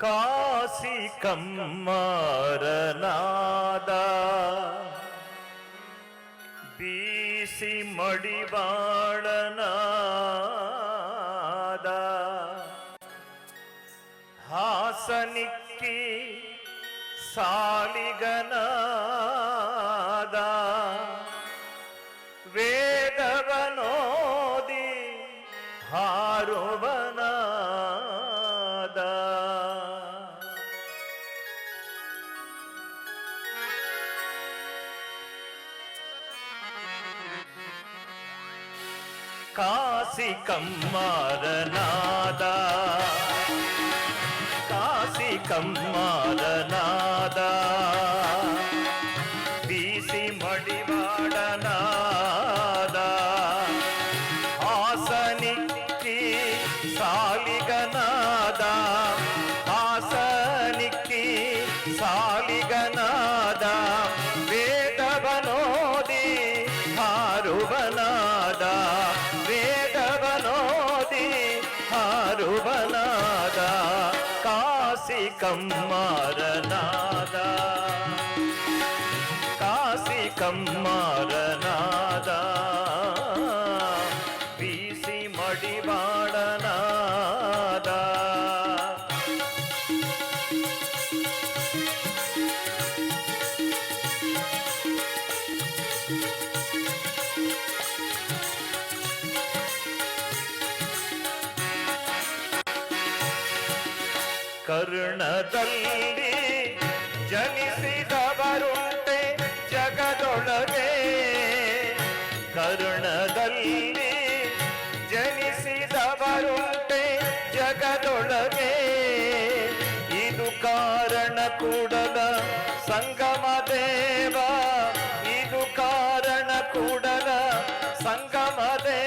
ಕಾಸಿ ಕಮ್ಮರನಾದ ಬೀಸಿ ಮಡಿವಾಳನಾದ ಹಾಸನಿಕ್ಕಿ ಸಾಲಿಗನಾದ కాశీ కమ్మారనాదా కాశీ కమ్మారనాదా కమ్మారనాదా కాశీ కమ్మార ಕರ್ಣದಲ್ಲಿ ಜನಿಸಿದವರುಂಟೆ ಜಗದೊಳಗೆ. ಕರ್ಣದಲ್ಲಿ ಜನಿಸಿದವರುಂಟೆ ಜಗದೊಳಗೆ. ಇದು ಕಾರಣ ಕೂಡಲ ಸಂಗಮ ದೇವ. ಇದು ಕಾರಣ ಕೂಡಲ ಸಂಗಮ ದೇವ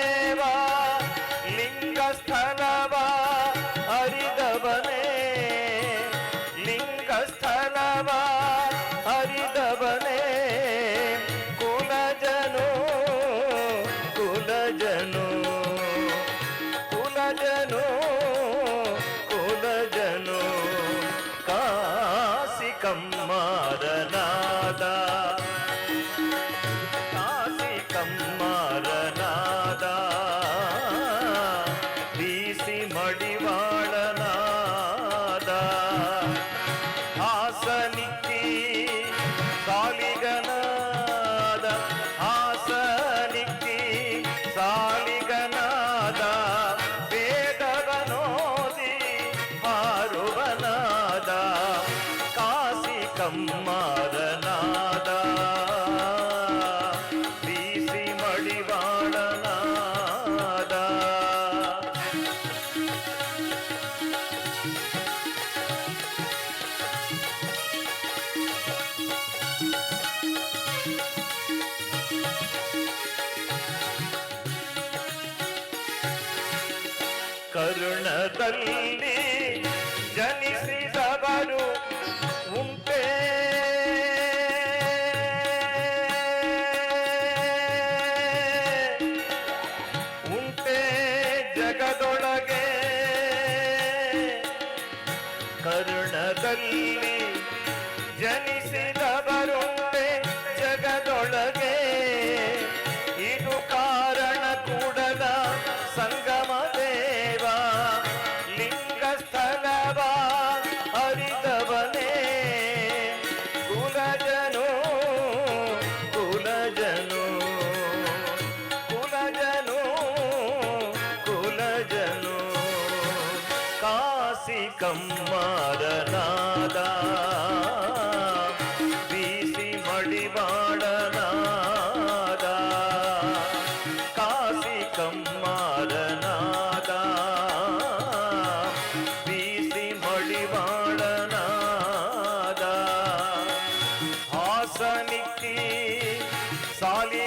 ಕರುಣದಲ್ಲಿ ಜನಿಸಿದವರು ಉಂಟೆ. ಉಂಟೆ ಜಗದೊಳಗೆ. ಕರುಣದಲ್ಲಿ ಜನಿಸಿದವರುಂಟೆ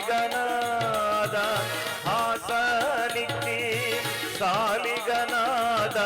ಸಾಲಿಗನಾದ ಆಸನಿತ್ತಿ ಸಾಲಿಗನಾದ